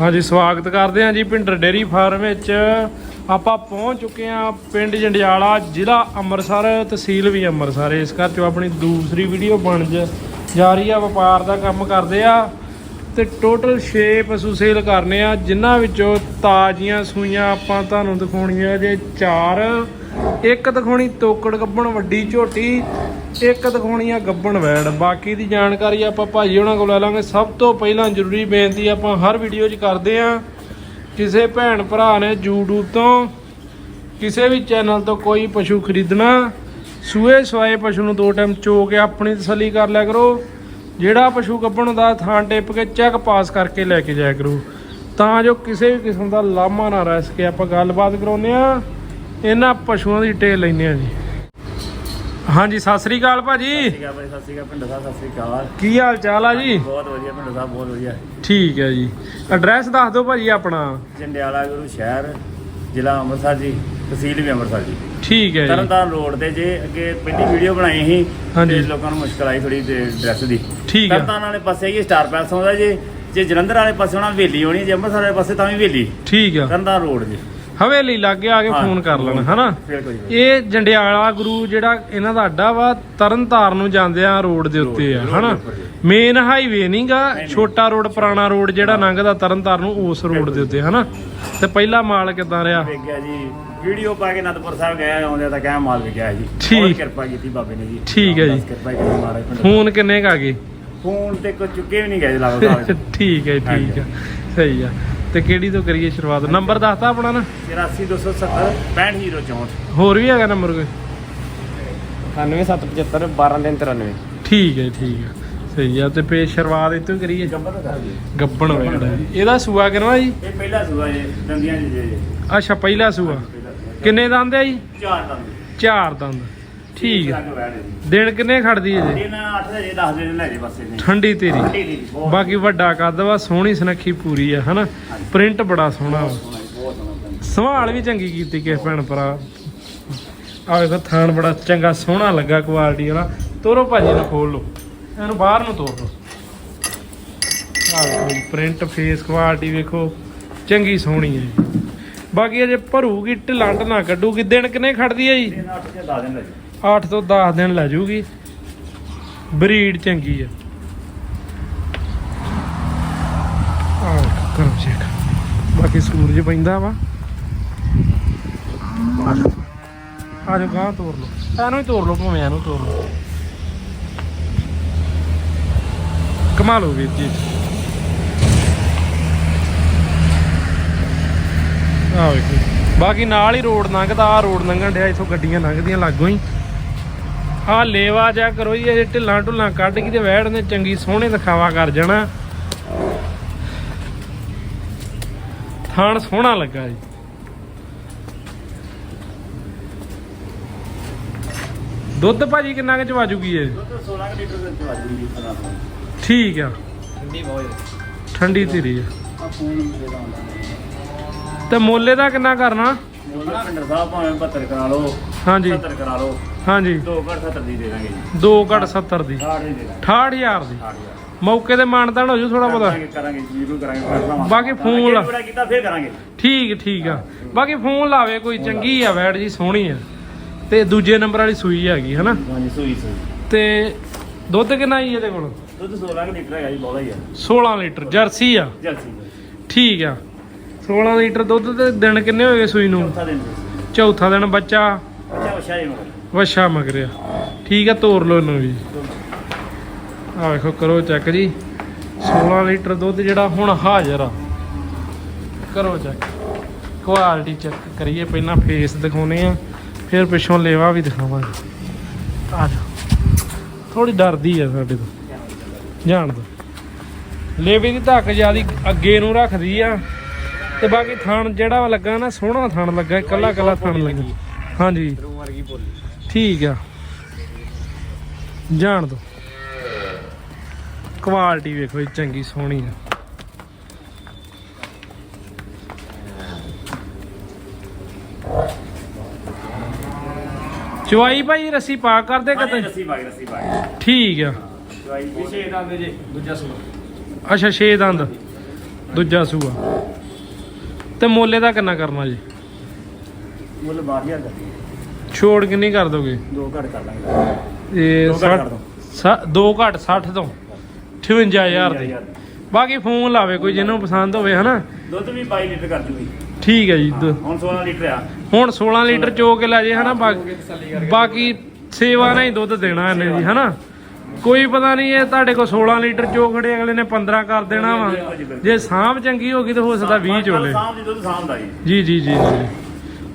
ਹਾਂਜੀ, ਸਵਾਗਤ ਕਰਦੇ ਹਾਂ ਜੀ ਪਿੰਡਰ ਡੇਰੀ ਫਾਰਮ ਵਿੱਚ। ਆਪਾਂ ਪਹੁੰਚ ਚੁੱਕੇ ਹਾਂ ਪਿੰਡ ਜੰਡਿਆਲਾ, ਜ਼ਿਲ੍ਹਾ ਅੰਮ੍ਰਿਤਸਰ, ਤਹਿਸੀਲ ਵੀ ਅੰਮ੍ਰਿਤਸਰ। ਇਸ ਘਰ ਚੋਂ ਆਪਣੀ ਦੂਸਰੀ ਵੀਡੀਓ ਬਣ ਜ- ਜਾ ਰਹੀ ਆ, ਵਪਾਰ ਦਾ ਕੰਮ ਕਰਦੇ ਆ। ਤੇ ਟੋਟਲ 6 ਪਸ਼ੂ ਸੇਲ ਕਰਨੇ ਆ, ਜਿਨ੍ਹਾਂ ਵਿੱਚੋਂ ਤਾਜ਼ੀਆਂ ਸੂਈਆਂ ਆਪਾਂ ਤੁਹਾਨੂੰ ਦਿਖਾਉਣੀਆਂ ਜੇ 4 ਇੱਕ ਦਿਖਾਉਣੀ ਤੋਕੜ ਗੱਬਣ ਵੱਡੀ ਝੋਟੀ। ਇੱਕ ਦਿਖਾਉਣੀ ਆ ਗੱਬਣ ਵੈੜ। ਬਾਕੀ ਦੀ ਜਾਣਕਾਰੀ ਆਪਾਂ ਭਾਜੀ ਉਹਨਾਂ ਕੋਲ ਲੈ ਲਾਂਗੇ। ਸਭ ਤੋਂ ਪਹਿਲਾਂ ਜ਼ਰੂਰੀ ਬੇਨਤੀ ਆਪਾਂ ਹਰ ਵੀਡੀਓ 'ਚ ਕਰਦੇ ਆ। ਕਿਸੇ ਭੈਣ ਭਰਾ ਨੇ YouTube ਤੋਂ ਕਿਸੇ ਵੀ ਚੈਨਲ ਤੋਂ ਕੋਈ ਪਸ਼ੂ ਖਰੀਦਣਾ, ਸੂਏ ਸਵਾਏ ਪਸ਼ੂ ਨੂੰ ਦੋ ਟਾਈਮ ਚੋ ਕੇ ਆਪਣੀ ਤਸੱਲੀ ਕਰ ਲਿਆ ਕਰੋ। ਜਿਹੜਾ ਪਸ਼ੂ ਗੱਭਣ ਦਾ ਥਾਂ ਟਿੱਪ ਕੇ ਚੈੱਕ ਪਾਸ ਕਰਕੇ ਲੈ ਕੇ ਜਾਇਆ ਕਰੋ। ਤਾਂ ਜੋ ਕਿਸੇ ਵੀ ਕਿਸਮ ਦਾ ਲਾਮਾ ਨਾ ਰਹਿ ਸਕੇ ਆਪਾਂ ਗੱਲਬਾਤ ਕਰਾਉਂਦੇ ਆ। ਇਹਨਾਂ ਪਸ਼ੂਆਂ ਦੀ ਡਿਟੇਲ ਲੈਂਦੇ ਆ ਜੀ। ਹਾਂਜੀ ਸਤਿ ਸ੍ਰੀ ਅਕਾਲ ਭਾਜੀ। ਸਤਿ ਸ਼੍ਰੀ ਅਕਾਲ ਭਾਈ ਸਤਿ ਸ਼੍ਰੀ ਅਕਾਲ ਪਿੰਡ ਸਾਹਿਬ ਸਤਿ ਸ਼੍ਰੀ ਅਕਾਲ। ਕੀ ਹਾਲ ਚਾਲ ਆ ਜੀ? ਬਹੁਤ ਵਧੀਆ ਪਿੰਡ ਸਾਹਿਬ ਬਹੁਤ ਵਧੀਆ। ਠੀਕ ਹੈ ਜੀ। ਐਡਰੈਸ ਦੱਸ ਦਿਓ ਭਾਜੀ ਆਪਣਾ। ਜੰਡਿਆਲਾ ਗੁਰੂ ਸ਼ਹਿਰ ਜ਼ਿਲ੍ਹਾ ਅੰਮ੍ਰਿਤਸਰ ਜੀ ਤਹਿਸੀਲ ਵੀ ਅੰਮ੍ਰਿਤਸਰ ਜੀ। ਠੀਕ ਹੈ ਜੀ। ਤਰਨਤਾਰਨ ਰੋਡ ਤੇ ਜੇ ਅੱਗੇ ਪਹਿਲੀ ਵੀਡੀਓ ਬਣਾਈ ਸੀ। ਤੇ ਲੋਕਾਂ ਨੂੰ ਮੁਸ਼ਕਲ ਆਈ ਥੋੜੀ ਡਰੈਸ ਦੀ। ਠੀਕ ਹੈ। ਤਰਨਤਾਰਨ ਵਾਲੇ ਪਾਸੇ ਹੀ ਸਟਾਰ ਪੈਲਸ ਆਉਂਦਾ ਜੀ ਜੇ ਜਲੰਧਰ ਵਾਲੇ ਪਾਸੇ ਹੋਣਾ ਹਵੇਲੀ ਹੋਣੀ ਜੇ ਅੰਮ੍ਰਿਤਸਰ ਵਾਲੇ ਪਾਸੇ ਤਾਂ ਵੀ ਹਵੇਲੀ। ਠੀਕ ਆ ਤਰਨਤਾਰਨ ਰੋਡ ਜੀ। ਹਵੇਲੀ ਲਾਗੇ ਆ ਕੇ ਹਾਂ, ਫੋਨ ਕਰ ਲੈਣਾ ਹਨਾ? ਇਹ ਜੰਡਿਆਲਾ ਗੁਰੂ ਜਿਹੜਾ ਇਹਨਾਂ ਦਾ ਅੱਡਾ ਵਾ ਤਰਨਤਾਰਨ ਨੂੰ ਜਾਂਦਿਆਂ ਰੋਡ ਦੇ ਉੱਤੇ ਆ ਹਨਾ? ਜੀ। ਮੇਨ ਹਾਈਵੇ ਨਹੀਂਗਾ ਨਹੀਂ। ਛੋਟਾ ਰੋਡ ਪੁਰਾਣਾ ਰੋਡ ਜਿਹੜਾ ਲੰਘਦਾ ਤਰਨਤਾਰਨ ਨੂੰ ਉਸ ਰੋਡ ਦੇ ਉੱਤੇ ਹਨਾ? ਤੇ ਪਹਿਲਾ ਮਾਲ ਕਿਦਾਂ ਰਿਹਾ? ਵੇਖ ਗਿਆ ਜੀ ਵੀਡੀਓ ਪਾ ਕੇ ਅਨੰਦਪੁਰ ਸਾਹਿਬ ਗਏ ਆਉਂਦੇ ਤਾਂ ਕਹਿ ਮਾਲ ਵਿਕਿਆ ਜੀ। ਠੀਕ। ਬਹੁਤ ਕਿਰਪਾ ਕੀਤੀ ਬਾਬੇ ਨੇ ਜੀ। ਠੀਕ ਹੈ ਜੀ। ਬਸ ਕਿਰਪਾ ਕੀਤੀ ਮਹਾਰਾਜ ਪਿੰਡ ਫੋਨ ਕਿੰਨੇ ਕ ਗਏ? ਫੋਨ ਤੇ ਕੋਈ ਚੁੱਕੇ ਵੀ ਨਹੀਂ ਗਏ ਲਾਭ ਸਾਹਿਬ ਠੀਕ ਹੈ ਠੀਕ ਆ ਸਹੀ ਆ। ਤੇ ਕਿਹੜੀ ਤੋਂ ਕਰੀਏ ਸ਼ੁਰੂਆਤ? ਨੰਬਰ ਦੱਸਤਾ ਆਪਣਾ ਨਾ। 84270 65064 ਹੋਰ ਵੀ ਹੈਗਾ ਨੰਬਰ ਕੋਈ? 9775 1293 ਠੀਕ ਹੈ ਠੀਕ ਆ ਸਹੀ ਆ ਤੇ ਪੇ ਸ਼ੁਰੂਆਤ ਇਤੋਂ ਕਰੀਏ। ਗੱਬਣ ਵੇੜਾ ਇਹਦਾ ਸੂਆ ਕਿੰਨਾ ਜੀ? ਇਹ ਪਹਿਲਾ ਸੂਆ ਜੀ ਦੰਦੀਆਂ ਜੀ ਜੀ ਅੱਛਾ ਪਹਿਲਾ ਸੂਆ। ਕਿੰਨੇ ਦੰਦ ਆ ਜੀ? ਚਾਰ ਦੰਦ। ਚਾਰ ਦੰਦ। ਠੀਕ ਹੈ। ਦਿਨ ਕਿੰਨੇ ਖੜਦੀ ਹੈ ਜੀ? ਦਿਨ 8 ਦੇ 10 ਦਿਨ ਲੈ ਜੇ ਬਸ ਇਹਨੇ। ਠੰਡੀ ਤੇਰੀ। ਦੀ ਬਹੁਤ ਬਾਕੀ ਵੱਡਾ ਕੱਦ ਵਾ ਸੋਹਣੀ ਸੁਨੱਖੀ ਪੂਰੀ ਆ ਹਨਾ? ਪ੍ਰਿੰਟ ਬੜਾ ਸੋਹਣਾ ਵਾ। ਸੋਹਣਾ ਜੀ, ਬਹੁਤ ਸੋਹਣਾ ਦੰਦ। ਸੰਭਾਲ ਵੀ ਚੰਗੀ ਕੀਤੀ ਕਿਸ ਭੈਣ ਭਰਾ। ਆ ਵੇਖੋ ਥਾਣ ਬੜਾ ਚੰਗਾ ਸੋਹਣਾ ਲੱਗਾ ਕੁਆਲਿਟੀ ਵਾਲਾ। ਤੋਰੋ ਭਾਜੀ ਨੂੰ ਖੋਲ ਲਓ। ਇਹਨੂੰ ਬਾਹਰ ਨੂੰ ਤੋਰ ਲਓ। ਆ ਵੇਖੋ ਪ੍ਰਿੰਟ ਫੇਸ ਕੁਆਲਿਟੀ ਵੇਖੋ ਚੰਗੀ ਸੋਹਣੀ ਹੈ। ਬਾਕੀ ਅਜੇ ਭਰੂਗੀ ਢਿਲੰਟ ਨਾ ਕੱਢੂਗੀ। ਦਿਨ ਕਿੰਨੇ ਖੜਦੀ ਹੈ ਜੀ? ਦਿਨ 8 ਦੇ 10 ਦਿਨ ਲੈ ਜੇ 8 ਤੋਂ 10 ਦਿਨ ਲੈ ਜੂਗੀ। ਬਰੀਡ ਚੰਗੀ ਆ। ਆ ਕਰੋ ਚੈੱਕ ਬਾਕੀ ਸੂਰਜ ਪੈਂਦਾ ਵਾ। ਆ ਜਾਓ ਆ ਗਾਂ ਤੋੜ ਲਓ। ਇਹਨੂੰ ਹੀ ਤੋੜ ਲਓ ਭਾਵੇਂ, ਇਹਨੂੰ ਤੋੜ ਲਓ। ਕਮਾ ਲਓ ਵੀਰ ਜੀ ਆ ਵੇਖੋ। ਬਾਕੀ ਨਾਲ ਹੀ ਰੋਡ ਲੰਘਦਾ ਆ ਰੋਡ ਲੰਘਣ ਡਿਆ, ਇਥੋਂ ਗੱਡੀਆਂ ਲੰਘਦੀਆਂ ਲਾਗੋਂ ਹੀ। ਆ ਲੇਵਾ ਜਾ ਕਰੋ ਜੀ ਇਹ ਢਿੱਲਾਂ ਢੁੱਲਾਂ ਕੱਢ ਕੇ ਤੇ ਵਹਿੜ ਨੇ ਚੰਗੀ ਸੋਹਣੇ ਦਿਖਾਵਾ ਕਰ ਜਾਣਾ। ਥਾਣ ਸੋਹਣਾ ਲੱਗਾ ਜੀ। ਦੁੱਧ ਭਾਜੀ ਕਿੰਨਾ ਕੁ ਚਵਾ ਜੂਗੀ ਇਹ? ਦੁੱਧ 16 ਕੁ ਲੀਟਰ ਦੇ ਚਵਾ ਜੀ ਪਤਾ ਠੀਕ ਆ। ਠੰਡੀ ਬਹੁਤ ਠੰਡੀ ਧੀਰੀ ਆ। ਤੇ ਮੋਲੇ ਦਾ ਕਿੰਨਾ ਕਰਨਾ? ਮੋਲਾ ਪਿੰਡਰ ਸਾਹਿਬ ਭਾਵੇਂ 72 ਕਰਾ ਲਓ। ਹਾਂਜੀ। 70 ਕਰਾ ਲਓ। ਹਾਂਜੀ। 2 ਘੱਟ 70 ਦੀ ਦੇ ਦਾਂਗੇ ਜੀ। 2 ਘੜ 70 ਦੀ। 60 ਦੀ ਦੇ ਦਾਂਗੇ। 68000 ਦੀ? 60 ਹਜ਼ਾਰ। ਮੌਕੇ ਤੇ ਮਾਨਤਾਨ ਹੋ ਜੂ ਥੋੜਾ ਬਹੁਤਾ। ਕਰਾਂਗੇ ਕਰਾਂਗੇ ਜ਼ਰੂਰ ਕਰਾਂਗੇ ਫੈਸਲਾ ਬਾਕੀ ਫੋਨ ਲਾ- ਬੜਾ ਕੀਤਾ ਫੇਰ ਕਰਾਂਗੇ। ਠੀਕ ਠੀਕ ਆ। ਬਾਕੀ ਫੋਨ ਲਾਵੇ ਕੋਈ ਚੰਗੀ ਆ ਵੈਟ ਜੀ ਸੋਹਣੀ ਆ। ਤੇ ਦੂਜੇ ਨੰਬਰ ਵਾਲੀ ਸੂਈ ਹੈਗੀ ਹਨਾ? ਹਾਂਜੀ ਸੂਈ ਸੂਈ। ਤੇ ਦੁੱਧ ਕਿੰਨਾ ਜੀ ਇਹਦੇ ਕੋਲ? ਦੁੱਧ 16 ਕੁ ਲੀਟਰ ਹੈਗਾ ਜੀ ਬੋਲਾ ਹੀ ਆ 16 ਲੀਟਰ ਜਰਸੀ ਆ? ਠੀਕ ਆ। 16 ਲੀਟਰ ਦੁੱਧ ਤੇ ਦਿਨ ਕਿੰਨੇ ਹੋਏ ਸੂਈ ਨੂੰ? ਚੌਥਾ ਦਿਨ। ਚੌਥਾ ਦਿਨ ਬੱਚਾ। ਅੱਛਾ ਅੱਛਾ ਜੀ ਮਗਰ। ਵਛਾ ਮਗਰਿਆ ਠੀਕ ਆ, ਤੋਰ ਲਓ ਇਹਨੂੰ ਵੀ। ਆ ਵੇਖੋ, ਕਰੋ ਚੈੱਕ ਜੀ। 16 ਲੀਟਰ ਦੁੱਧ ਜਿਹੜਾ ਹੁਣ ਹਾਜ਼ਰ ਆ। ਕਰੋ ਚੈੱਕ ਕੁਆਲਿਟੀ ਚੈੱਕ ਕਰੀਏ, ਪਹਿਲਾਂ ਫੇਸ ਦਿਖਾਉਨੇ ਆ ਫਿਰ ਪਿੱਛੋਂ ਲੇਵਾ ਵੀ ਦਿਖਾਵਾਂਗੇ। ਆ ਜਾ ਥੋੜੀ ਡਰਦੀ ਆ ਸਾਡੇ ਤੋਂ। ਜਾਣ ਦੋ ਲੇਵੇ ਦੀ ਧੱਕ ਜਿਆਦੀ ਅੱਗੇ ਨੂੰ ਰੱਖਦੀ ਆ। ਤੇ ਬਾਕੀ ਥਣ ਜਿਹੜਾ ਲੱਗਾ ਨਾ, ਸੋਹਣਾ ਥਣ ਲੱਗਾ, ਇਕੱਲਾ ਇਕੱਲਾ ਥਣ ਲੱਗਾ। ਹਾਂਜੀ। ਰੂ ਵਰਗੀ ਬੋਲੀ। ਠੀਕ ਆ। ਜਾਣ ਦੋ। ਕੁਆਲਿਟੀ ਵੇਖੋ ਜੀ ਚੰਗੀ ਸੋਹਣੀ ਆ। ਚਵਾਈ ਭਾਈ ਰੱਸੀ ਪਾ ਕਰਦੇ ਕਦੇ ਰੱਸੀ ਪਾ ਕੇ ਰੱਸੀ ਪਾ ਕੇ। ਠੀਕ ਆ। ਦਵਾਈ ਜੀ ਛੇ ਦੰਦ ਜੇ ਦੂਜਾ ਸੂਆ। ਅੱਛਾ 6 ਦੰਦ। ਦੂਜਾ ਸੂਆ। ਤੇ ਮੋਲੇ ਦਾ ਕਿੰਨਾ ਕਰਨਾ ਜੀ? ਮੁੱਲ 12000 ਦਾ ਛੋੜ ਕਿੰਨੀ ਕਰ ਦੋਗੇ? ਦੋ ਘੱਟ ਕਰ ਦਾਂਗੇ ਇਹ ਦੋ ਘੱਟ ਕਰ 60 ਦੋ ਘੱਟ 60 ਤੋਂ। 58000 ਦੀ। ਬਾਕੀ ਫੋਨ ਲਾਵੇ ਕੋਈ ਜਿਹਨੂੰ ਪਸੰਦ ਹੋਵੇ ਹਨਾ? ਦੁੱਧ ਵੀ 22 ਲੀਟਰ ਕਰ ਜੂਗੀ। ਠੀਕ ਹੈ ਜੀ ਹੁਣ 16 ਲੀਟਰ ਆ। ਹੁਣ 16 ਲੀਟਰ ਚੋ ਕੇ ਲੈ ਜੇ ਹਨਾ? ਬਾਕੀ ਸੇਵਾ ਨਾਲ ਹੀ ਦੁੱਧ ਦੇਣਾ ਇਹਨੇ ਜੀ ਹਨਾ? ਕੋਈ ਪਤਾ ਨਹੀਂ ਇਹ ਤੁਹਾਡੇ ਕੋਲ 16 ਲੀਟਰ ਚੋ ਖੜੇ ਅਗਲੇ ਨੇ 15 ਕਰ ਦੇਣਾ ਵਾ। ਜੇ ਸਾਂਭ ਚੰਗੀ ਹੋ ਗਈ ਤਾਂ ਹੋ ਸਕਦਾ 20 ਚੋਲੇ ਦੀ ਦੁੱਧ ਜੀ ਜੀ ਜੀ।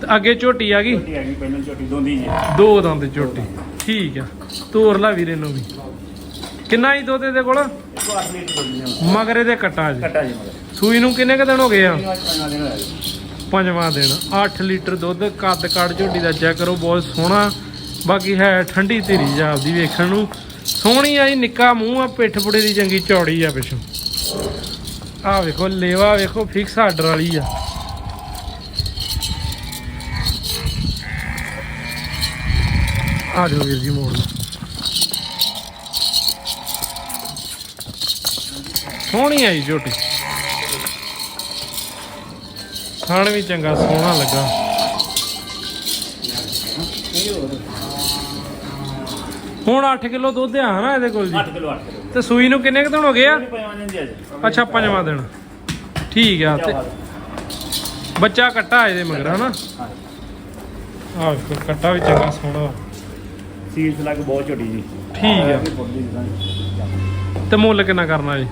ਤੇ ਅੱਗੇ ਝੋਟੀ ਆ ਗਈ? ਛੋਟੀ ਹੈਗੀ ਪਹਿਲਾਂ ਛੋਟੀ ਦੋਂਦੀ ਜੀ। ਦੋ ਦੰਦ ਝੋਟੀ। ਠੀਕ ਆ। ਤੋਰ ਲਾ ਵੀਰੇ ਨੂੰ ਵੀ। ਕਿੰਨਾ ਹੀ ਦੁੱਧ ਇਹਦੇ ਕੋਲ? 108 ਲੀਟਰ ਦੁੱਧ ਜੀ ਮਗਰ ਇਹਦੇ ਕੱਟਾ ਜੀ। ਕੱਟਾ ਜੀ ਮਗਰ। ਸੂਈ ਨੂੰ ਕਿੰਨੇ ਕ ਦਿਨ ਹੋ ਗਏ ਆ? ਪੰਜ ਦਿਨ ਹੋਇਆ ਜੀ। ਪੰਜਵਾਂ ਦਿਨ। 8 ਲੀਟਰ ਦੁੱਧ ਕੱਦ ਕੱੜ ਝੋਟੀ ਦਾ ਚੈੱਕ ਕਰੋ ਬਹੁਤ ਸੋਹਣਾ। ਬਾਕੀ ਹੈ ਠੰਡੀ ਧੀਰੀ ਜਾਪਦੀ ਵੇਖਣ ਨੂੰ। ਸੋਹਣੀ ਆ ਜੀ ਨਿੱਕਾ ਮੂੰਹ ਆ ਪਿੱਠ ਪੁੜੇ ਦੀ ਚੰਗੀ ਚੌੜੀ ਆ ਪਿੱਛੋਂ। ਆ ਵੇਖੋ ਲੇਵਾ ਵੇਖੋ ਫਿਕਸ ਆਰਡਰ ਵਾਲੀ ਆ। ਆ ਜਾਓ ਵੀਰ ਜੀ ਮੋੜ ਲਓ। ਸੋਹਣੀ ਆ ਜੀ ਝੋਟੀ। ਖਾਣ ਵੀ ਚੰਗਾ ਸੋਹਣਾ ਲੱਗਾ। ਹੁਣ 8 ਕਿਲੋ ਦੁੱਧ ਆ ਹਨਾ ਇਹਦੇ ਕੋਲ ਜੀ। 8 ਕਿਲੋ 8 ਕਿਲੋ। ਤੇ ਸੂਈ ਨੂੰ ਕਿੰਨੇ ਕੁ ਦਿਨ ਹੋ ਗਏ ਆ? ਅੱਛਾ ਪੰਜਵਾਂ ਦਿਨ। ਠੀਕ ਆ ਤੇ ਬੱਚਾ ਕੱਟਾ ਇਹਦੇ ਮਗਰ ਹਨਾ? ਆਹ ਵੇਖੋ ਕੱਟਾ ਵੀ ਚੰਗਾ ਸੋਹਣਾ। ਸੀਲ ਲੱਗ ਬਹੁਤ ਛੋਟੀ ਜੀ। ਠੀਕ ਆ ਤੇ ਮੁੱਲ ਕਿੰਨਾ ਕਰਨਾ ਜੀ?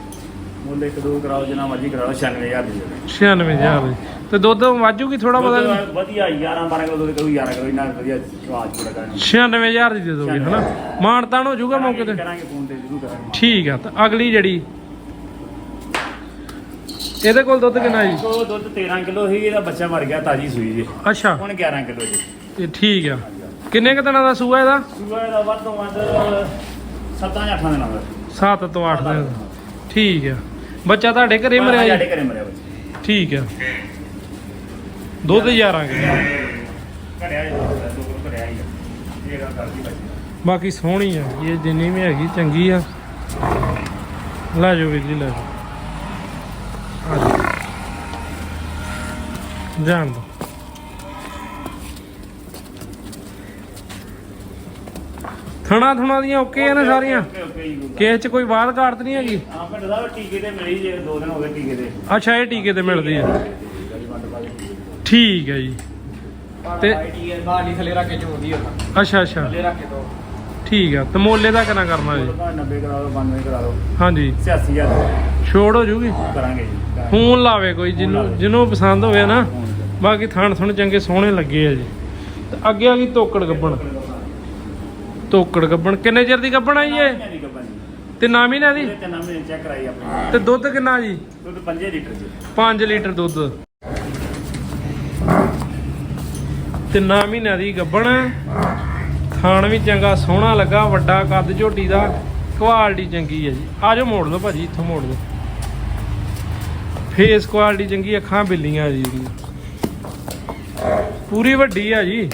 ਮੁੱਲ ਇੱਕ ਦੋ ਕਰਾਓ ਜਿੰਨਾ ਮਰਜ਼ੀ ਕਰਾ ਲਓ 96000 ਦੀ 96000 ਦੀ। ਤੇ ਦੁੱਧ ਵਾਜੂਗੀ ਥੋੜਾ ਦੁੱਧ ਬਹੁਤਾ? ਵਧੀਆ 11 12 ਕਿਲੋ ਦੁੱਧ ਕਰੂ 11 ਕਿਲੋ ਇੰਨਾ ਵਧੀਆ ਸਵਾਦ ਪੂਰਾ ਕਰਾਂਗੇ 96000 ਦੀ ਦੇ ਦੋਗੇ ਹਨਾ? ਮਾਨਤਾਨ ਹੋ ਜਾਊਗਾ ਮੌਕੇ ਤੇ? ਕਰਾਂਗੇ ਫੋਨ ਤੇ ਜ਼ਰੂਰ ਕਰਾਂਗੇ। ਠੀਕ ਆ ਤਾਂ ਅਗਲੀ ਜਿਹੜੀ? ਇਹਦੇ ਕੋਲ ਦੁੱਧ ਕਿੰਨਾ ਜੀ? ਉਹ ਦੁੱਧ 13 ਕਿਲੋ ਸੀ ਇਹਦਾ ਬੱਚਾ ਮਰ ਗਿਆ ਤਾਜੀ ਸੂਈ ਜੀ। ਅੱਛਾ। ਹੁਣ 11 ਕਿਲੋ ਜੀ। ਇਹ ਠੀਕ ਆ। ਕਿੰਨੇ ਕੁ ਦਿਨਾਂ ਦਾ ਸੂਆ ਇਹਦਾ? ਸੂਆ ਦਾ ਵੱਧ ਤੋਂ ਵੱਧ 7 ਜਾਂ 8 ਦਿਨਾਂ ਦਾ। 7 ਤੋਂ 8 ਦਿਨ ਠੀਕ ਆ। ਬੱਚਾ ਤੁਹਾਡੇ ਘਰੇ ਮਰਿਆ ਜੀ? ਸਾਡੇ ਘਰੇ ਮਰਿਆ ਬੱਚਾ। ਠੀਕ ਆ। ਦੁੱਧ 11 ਕਿਲੋ ਜੀ ਦੋ ਕਿਲੋ ਘੜਿਆ ਹੀ ਆ। ਇਹ ਗੱਲ ਕਰਦੀ ਬੱਚੀ ਬਾਕੀ ਸੋਹਣੀ ਆ ਇਹ ਜਿੰਨੀ ਵੀ ਹੈਗੀ ਚੰਗੀ ਆ। ਲੈ ਜਾਓ ਵੀਰ ਜੀ ਲੈ ਜਾਓ। ਆ ਜਾਓ। ਜਾਣ ਦੋ ਥਣਾ ਥੁਣਾ ਦੀਆਂ ਓਕੇ ਆ ਨਾ ਸਾਰੀਆਂ? ਕਿਸੇ ਚ ਕੋਈ ਬਾਤ ਘਾਟ ਨਹੀਂ ਹੈਗੀ? ਹਾਂ ਪਿੰਡ ਦਾ ਟੀਕੇ ਤੇ ਮਿਲੀ ਜੇ ਦੋ ਦਿਨ ਹੋ ਗਏ ਟੀਕੇ ਤੇ। ਅੱਛਾ ਇਹ ਟੀਕੇ ਤੇ ਮਿਲਦੀ ਆ। ਠੀਕ ਹੈ ਜੀ। ਤੇ- ਤੇ ਬਾਹਰ ਥੱਲੇ ਰੱਖ ਕੇ ਚੋਦੀ ਹੁੰਦਾ ਅੱਛਾ ਅੱਛਾ। ਥੱਲੇ ਰੱਖ ਕੇ ਦੋ। ਠੀਕ ਆ ਤੇ ਮੋਲੇ ਦਾ ਕਿੰਨਾ ਕਰਨਾ ਜੀ? 90 ਕਰਾ ਲਓ 92 ਕਰਾ ਲਓ। ਹਾਂਜੀ। 86000 ਛੋੜ ਹੋ ਜੂਗੀ? ਕਰਾਂਗੇ ਜੀ ਕਰਾਂਗੇ। ਫੋਨ ਲਾਵੇ ਕੋਈ ਜਿਹਨੂੰ ਜਿਹਨੂੰ ਪਸੰਦ ਹੋਵੇ ਨਾ। ਬਾਕੀ ਥਣ ਥਣ ਚੰਗੇ ਸੋਹਣੇ ਲੱਗੇ ਆ ਜੀ। ਤੇ ਅੱਗੇ ਆ ਗਈ ਤੋਕੜ ਗੱਬਣ। ਤੋਕੜ ਗੱਬਣ। ਕਿੰਨੇ ਚਿਰ ਦੀ ਗੱਬਣ ਆਈ ਏ? ਨਹੀਂ ਤੇ ਨਾਮ ਹੀ ਨਾ ਦੀ? ਤੇ ਨਾਮੇ ਚੈੱਕ ਕਰਾਈ ਆਪਣੇ ਤੇ ਦੁੱਧ ਕਿੰਨਾ ਜੀ? ਦੁੱਧ 5 ਲੀਟਰ ਜੀ। 5 ਲੀਟਰ ਦੁੱਧ। ਤਿੰਨਾਂ ਮਹੀਨਿਆਂ ਦੀ ਗੱਬਣ। ਥਾਣ ਵੀ ਚੰਗਾ ਸੋਹਣਾ ਲੱਗਾ ਵੱਡਾ ਕੱਦ ਝੋਟੀ ਦਾ। ਕੁਆਲਿਟੀ ਚੰਗੀ ਹੈ ਜੀ। ਆਜੋ ਮੋੜ ਲਓ ਭਾਜੀ ਇੱਥੋਂ ਮੋੜ ਲਓ। ਫੇਸ ਕੁਆਲਿਟੀ ਚੰਗੀ ਅੱਖਾਂ ਬਿੱਲੀਆਂ ਜੀ। ਪੂਰੀ ਵੱਡੀ ਆ ਜੀ।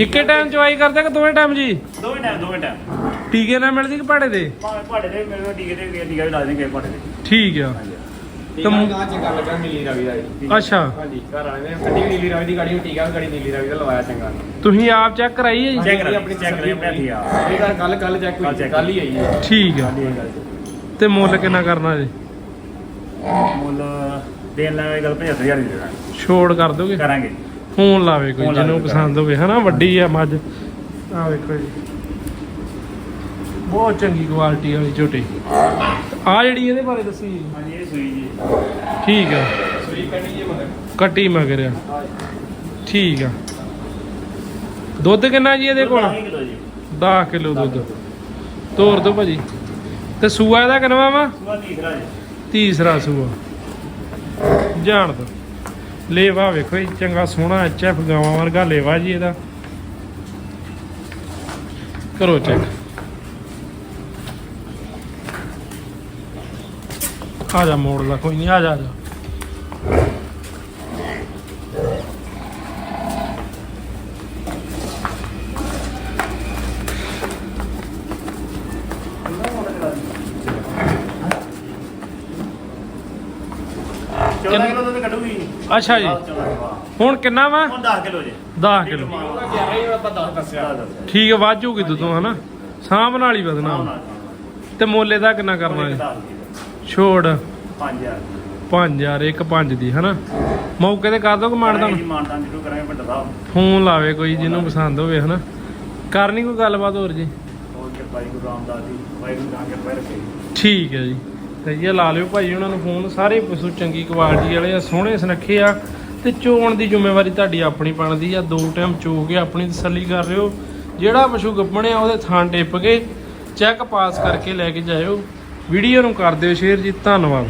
ਇੱਕੇ ਟਾਈਮ ਚਵਾਈ ਕਰਦੇ ਕਿ ਦੋਵੇਂ ਟਾਈਮ ਜੀ? ਦੋਵੇਂ ਟਾਈਮ ਦੋਵੇਂ ਟਾਈਮ ਟੀਕੇ ਨਾਲ ਮਿਲਦੀ ਕਿ ਭਾੜੇ ਦੇ? ਭਾਵੇਂ ਭਾੜੇ ਦੇ ਮੇਰੇ ਕੋਲ ਟੀਕੇ ਤੇ ਟੀਕਾ ਵੀ ਲਾ ਦੇਣਗੇ ਭਾੜੇ ਦੇ। ਠੀਕ ਆ। ਟੀਕਾ ਤਮ- ਗਾਂ ਚੰਗਾ ਲੱਗਾ ਨੀਲੀ ਰਵੀ ਦਾ ਜੀ। ਅੱਛਾ। ਹਾਂਜੀ ਘਰ ਵਾਲੇ ਨੇ ਕੱਢੀ ਵੀ ਨੀਲੀ ਰਵੀ ਦੀ ਗਾੜੀ ਟੀਕਾ ਵੀ ਗਾੜੀ ਨੀਲੀ ਰਵੀ ਦਾ ਲਵਾਇਆ ਚੰਗਾ। ਤੁਸੀਂ ਆਪ ਚੈੱਕ ਕਰਾਈ ਹੈ ਜੀ? ਚੈੱਕ ਕਰਾਈ ਆਪਣੀ ਚੈੱਕ ਕਰਾਈ ਆਪਣੇ। ਆ ਇਹ ਗੱਲ ਕੱਲ ਕੱਲ ਚੈੱਕ ਕੱਲ੍ਹ ਹੋਈ check ਕੱਲ ਹੀ ਆਈ ਹੈ। ਠੀਕ ਆ। ਤੇ ਮੁੱਲ ਕਿੰਨਾ ਕਰਨਾ ਜੀ? ਮੁੱਲ ਦੇਣ ਲੱਗੇ ਗੱਲ 75000 ਦੀ ਦੇ ਦਾਂਗੇ ਛੋੜ ਕਰ ਦੋਗੇ? ਕਰਾਂਗੇ। ਫੋਨ ਲਾਵੇ ਕੋਈ ਫੋਨ ਲਾਵੇ ਜਿਹਨੂੰ ਪਸੰਦ ਹੋਵੇ ਹਨਾ? ਵੱਡੀ ਆ ਮੱਝ। ਆ ਵੇਖੋ ਜੀ। ਬਹੁਤ ਚੰਗੀ ਕੁਆਲਿਟੀ ਵਾਲੀ ਝੋਟੀ। ਆ ਜਿਹੜੀ ਇਹਦੇ ਬਾਰੇ ਦੱਸੀ ਜੀ? ਹਾਂਜੀ ਇਹ ਸੂਈ ਜੀ। ਠੀਕ ਆ। ਸੂਈ ਕੱਢੀ ਜੇ ਮਗਰ। ਕੱਟੀ ਮਗਰ ਆ। ਠੀਕ ਆ। ਦੁੱਧ ਕਿੰਨਾ ਜੀ ਇਹਦੇ ਕੋਲ? 10 ਕਿਲੋ ਜੀ। 10 ਕਿਲੋ ਦੁੱਧ। ਤੋਰ ਦੋ ਭਾਜੀ। ਤੇ ਸੂਆ ਇਹਦਾ ਕਿੰਨਵਾ ਵਾ? ਸੁਆ ਤੀਸਰਾ ਜੀ। ਤੀਸਰਾ ਸੂਆ। ਜਾਣ ਦੋ ਲੇਵਾ ਵੇਖੋ ਜੀ, ਚੰਗਾ ਸੋਹਣਾ ਐਚਐਫ ਗਾਵਾਂ ਵਰਗਾ ਲੇਵਾ ਜੀ ਇਹਦਾ। ਕਰੋ ਚੈੱਕ ਆ ਜਾ ਮੋੜ ਲਾ, ਕੋਈ ਨਹੀਂ ਆ ਜਾ ਆ ਜਾ 14 ਕਿਲੋ ਦੁੱਧ ਕੱਢੂਗੀ ਅੱਛਾ ਜੀ। ਆਹ 14 ਕਿਲੋ। ਹੁਣ ਕਿੰਨਾ ਵਾ? ਹੁਣ 10 ਕਿਲੋ ਜੇ। 10 ਕਿਲੋ। ਉਹਦਾ 11 ਹੀ ਆਪਾਂ 10 ਦੱਸਿਆ ਦੱਸ ਦੱਸ ਠੀਕ ਹੈ ਵਾਜੂਗੀ ਦੁੱਧੋਂ ਹਨਾ ਸਾਂਭ ਨਾਲ। ਹੀ ਵਧਣਾ। ਤੇ ਮੋਲੇ ਦਾ ਕਿੰਨਾ ਕਰਨਾ ਜੀ? ਛੋੜ। 5000 5000 ਇੱਕ 5 ਦੀ ਹਨਾ? ਮੌਕੇ ਤੇ ਕਰ ਦੋ ਕਮਾਂਡ ਤੁਹਾਨੂੰ ਮਾਨਤਾਨ ਜ਼ਰੂਰ ਕਰਾਂਗੇ ਪਿੰਡ ਸਾਹਿਬ। ਫੋਨ ਲਾਵੇ ਕੋਈ ਜਿਹਨੂੰ ਪਸੰਦ ਹੋਵੇ ਹਨਾ? ਕਰਨੀ ਕੋਈ ਗੱਲਬਾਤ ਹੋਰ ਜੀ? ਹੋਰ ਕਿਰਪਾ ਜੀ ਗੁਰੂ ਰਾਮਦਾਸ ਜੀ ਵਾਹਿਗੁਰੂ ਦਾ ਕਿਰਪਾ ਰੱਖੇ ਠੀਕ ਹੈ ਜੀ। ਤੇ ਇਹ ਲਾ ਲਿਓ ਭਾਈ ਉਹਨਾਂ ਨੂੰ ਫੋਨ, ਸਾਰੇ ਪਸ਼ੂ ਚੰਗੀ ਕੁਆਲਿਟੀ ਵਾਲੇ ਆ, ਸੋਹਣੇ ਸੁਨੱਖੇ ਆ ਤੇ ਚੋਣ ਦੀ ਜ਼ਿੰਮੇਵਾਰੀ ਤੁਹਾਡੀ ਆਪਣੀ ਬਣਦੀ ਆ। ਦੋ ਟਾਈਮ ਚੋ ਕੇ ਆਪਣੀ ਤਸੱਲੀ ਕਰ ਰਿਓ ਜਿਹੜਾ ਪਸ਼ੂ ਗੱਭਣਿਆ ਉਹਦੇ ਥਾਂ ਟਿੱਪ ਕੇ ਚੈੱਕ ਪਾਸ ਕਰਕੇ ਲੈ ਕੇ ਜਾਇਓ। ਵੀਡੀਓ ਨੂੰ ਕਰ ਦਿਓ ਸ਼ੇਅਰ ਜੀ, ਧੰਨਵਾਦ।